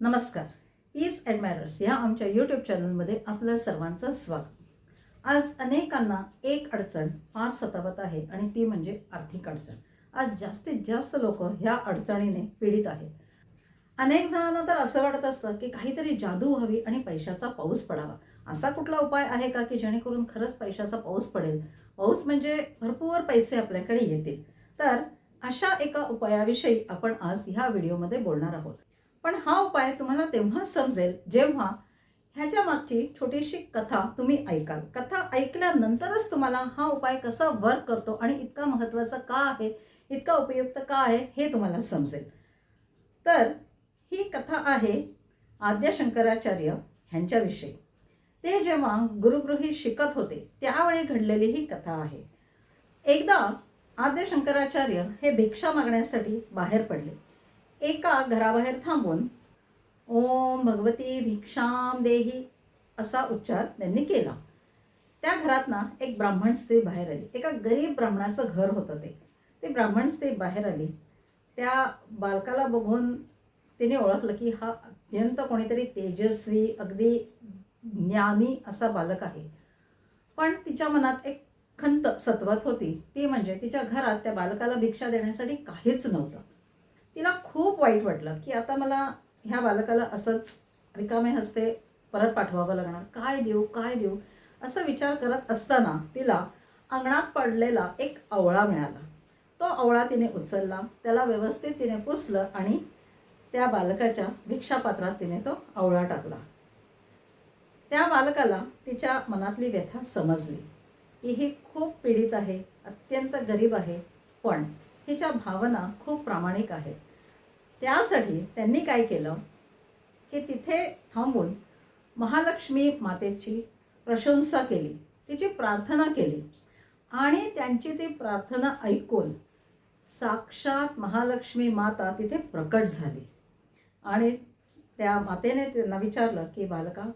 नमस्कार. पीस ॲडमायरर्स या आमच्या यूट्यूब चॅनलमध्ये आपलं सर्वांचं स्वागत. आज अनेकांना एक अडचण फार सतावत आहे आणि ती म्हणजे आर्थिक अडचण. आज जास्तीत जास्त लोक ह्या अडचणीने पीडित आहेत. अनेक जणांना तर असं वाटत असतं की काहीतरी जादू व्हावी आणि पैशाचा पाऊस पडावा. असा कुठला उपाय आहे का की जेणेकरून खरंच पैशाचा पाऊस पडेल? पाऊस म्हणजे भरपूर पैसे आपल्याकडे येतील. तर अशा एका उपायाविषयी आपण आज ह्या व्हिडिओमध्ये बोलणार आहोत. पण हा उपाय तुम्हाला तेव्हा समजेल जेव्हा ह्याच्या मागची छोटीशी कथा तुम्ही ऐकाल. कथा ऐकल्यानंतरच तुम्हाला हा उपाय कसा वर्क करतो आणि इतका महत्त्वाचा का आहे इतका उपयुक्त का आहे हे तुम्हाला समजेल. तर ही कथा आहे आद्य शंकराचार्य ह्यांच्याविषयी. ते जेव्हा गुरुगृही शिकत होते त्यावेळी घडलेली ही कथा आहे. एकदा आद्य शंकराचार्य हे भिक्षा मागण्यासाठी बाहेर पडले. एका घराबाहेर थांबून ओम भगवती भिक्षाम देही असा उच्चार त्यांनी केला. त्या घरात ना एक ब्राह्मण स्त्री बाहेर आली. एका गरीब ब्राह्मणाचं घर होतं ते. ते ब्राह्मण स्त्री बाहेर आली. त्या बालकाला बघून तिने ओळखलं की हा अत्यंत कोणीतरी तेजस्वी अगदी ज्ञानी असा बालक आहे. पण तिच्या मनात एक खंत सत्वत होती. ती म्हणजे तिच्या घरात त्या बालकाला भिक्षा देण्यासाठी काहीच नव्हतं. तिला खूप वाईट वाटलं की आता मला ह्या बालकाला असंच रिकामे हस्ते परत पाठवावं लागणार. काय देऊ काय देऊ? असं विचार करत असताना तिला अंगणात पडलेला एक आवळा मिळाला. तो आवळा तिने उचलला त्याला व्यवस्थित तिने पुसलं आणि त्या बालकाच्या भिक्षापात्रात तिने तो आवळा टाकला. त्या बालकाला तिच्या मनातली व्यथा समजली. की ही खूप पीडित आहे अत्यंत गरीब आहे पण हिच्या भावना खूप प्रामाणिक आहेत. त्यासाठी त्यांनी काय केलं? की तिथे थांबून महालक्ष्मी मातेची प्रशंसा केली तिची प्रार्थना केली आणि त्यांची ती प्रार्थना ऐकून साक्षात महालक्ष्मी माता तिथे प्रकट झाली. आणि त्या मातेने त्यांना विचारलं की बालका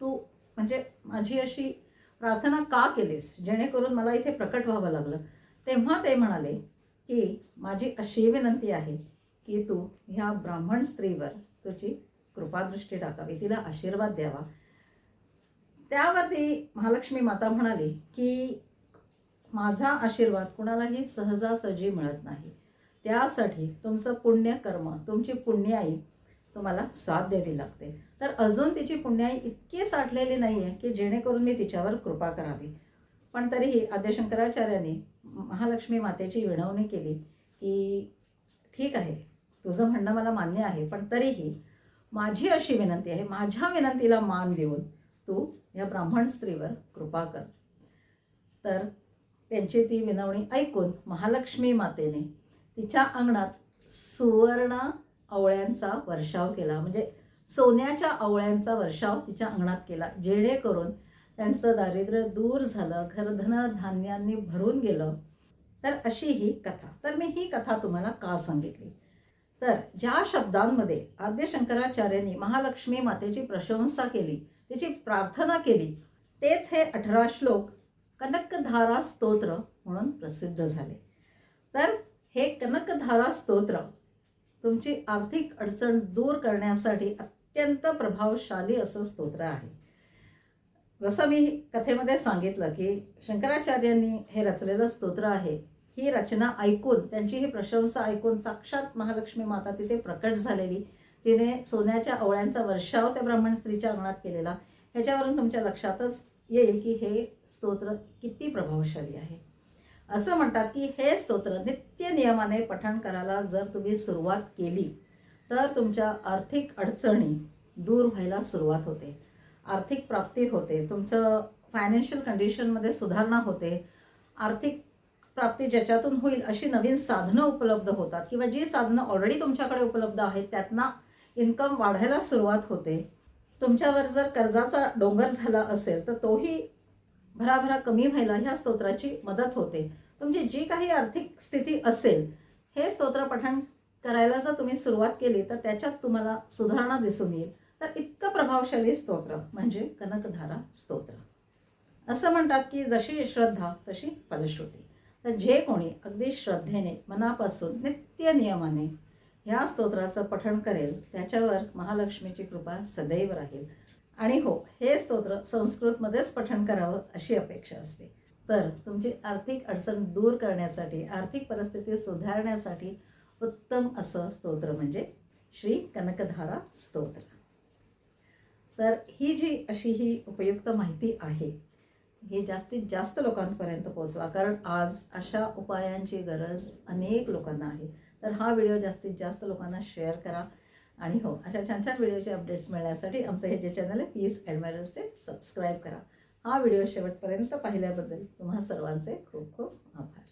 तू म्हणजे माझी अशी प्रार्थना का केलीस? जेणेकरून मला इथे प्रकट व्हावं लागलं. तेव्हा ते म्हणाले की माझी अशी विनंती आहे की तू ह्या ब्राह्मण स्त्रीवर तुझी कृपादृष्टी टाकावी तिला आशीर्वाद द्यावा. त्यावरती महालक्ष्मी माता म्हणाली की माझा आशीर्वाद कुणालाही सहजासहजी मिळत नाही. त्यासाठी तुमचं पुण्यकर्म तुमची पुण्याई तुम्हाला साथ द्यावी लागते. तर अजून तिची पुण्याई इतकी साठलेली नाही आहे की जेणेकरून मी तिच्यावर कृपा करावी. पण तरीही आद्यशंकराचार्यांनी महालक्ष्मी मातेची विनवणी केली की ठीक आहे तुझं म्हणणं मला मान्य आहे पण तरीही माझी अशी विनंती आहे माझ्या विनंतीला मान देऊन तू या ब्राह्मण स्त्रीवर कृपा कर. तर त्यांची ती विनवणी ऐकून महालक्ष्मी मातेने तिच्या अंगणात सुवर्ण आवळ्यांचा वर्षाव केला. म्हणजे सोन्याच्या आवळ्यांचा वर्षाव तिच्या अंगणात केला. जेणेकरून त्यांचं दारिद्र्य दूर झालं घरधन धान्यांनी भरून गेलं. तर अशी ही कथा. तर मी ही कथा तुम्हाला का सांगितली? तर ज्या शब्दांमध्ये आद्य शंकराचार्यांनी महालक्ष्मी मातेची प्रशंसा केली तिची प्रार्थना केली तेच हे अठरा श्लोक कनकधारा स्तोत्र म्हणून प्रसिद्ध झाले. तर हे कनकधारा स्तोत्र तुमची आर्थिक अडचण दूर करण्यासाठी अत्यंत प्रभावशाली असं स्तोत्र आहे. जसं मी कथेमध्ये सांगितलं की शंकराचार्यांनी हे रचलेलं स्तोत्र आहे ही रचना ऐकून त्यांची ही प्रशंसा ऐकून साक्षात महालक्ष्मी माता तिथे प्रकट झालेली. तिने सोन्याच्या आवळ्यांचा वर्षाव त्या ब्राह्मण स्त्रीच्या अंगणात केलेला. ह्याच्यावरून तुमच्या लक्षातच येईल की हे स्तोत्र किती प्रभावशाली आहे. असं म्हणतात की हे स्तोत्र नित्य नियमाने पठण करायला जर तुम्ही सुरुवात केली तर तुमच्या आर्थिक अडचणी दूर व्हायला सुरुवात होते. आर्थिक प्राप्ती होते. तुमचं फायनान्शियल कंडिशनमध्ये सुधारणा होते. आर्थिक प्राप्ती ज्याच्यातून होईल अशी नवीन साधनं उपलब्ध होतात. किंवा जी साधनं ऑलरेडी तुमच्याकडे उपलब्ध आहेत त्यातना इन्कम वाढायला सुरुवात होते. तुमच्यावर जर कर्जाचा डोंगर झाला असेल तर तोही भराभरा कमी व्हायला ह्या स्तोत्राची मदत होते. तुमची जी काही आर्थिक स्थिती असेल हे स्तोत्र पठण करायला जर तुम्ही सुरुवात केली तर त्याच्यात तुम्हाला सुधारणा दिसून येईल. तर इतकं प्रभावशाली स्तोत्र म्हणजे कनकधारा स्तोत्र. असं म्हणतात की जशी श्रद्धा तशी फलश्रुती. तर जे कोणी अगदी श्रद्धेने मनापासून नित्य नियमाने ह्या स्तोत्राचं पठण करेल त्याच्यावर महालक्ष्मीची कृपा सदैव राहील. आणि हो हे स्तोत्र संस्कृतमध्येच पठण करावं अशी अपेक्षा असते. तर तुमची आर्थिक अडचण दूर करण्यासाठी आर्थिक परिस्थिती सुधारण्यासाठी उत्तम असं स्तोत्र म्हणजे श्री कनकधारा स्तोत्र. तर ही जी अशी ही उपयुक्त माहिती आहे हे जास्तीत जास्त लोकांपर्यंत पोहोचवा. कारण आज अशा उपायांची गरज अनेक लोकांना आहे. तर हा व्हिडिओ जास्तीत जास्त लोकांना शेअर करा. आणि हो अशा छान छान व्हिडिओचे अपडेट्स मिळण्यासाठी आमचं हे जे चॅनल आहे पीस ॲडमायरर्स ते सबस्क्राईब करा. हा व्हिडिओ शेवटपर्यंत पाहिल्याबद्दल तुम्हा सर्वांचे खूप खूप आभार.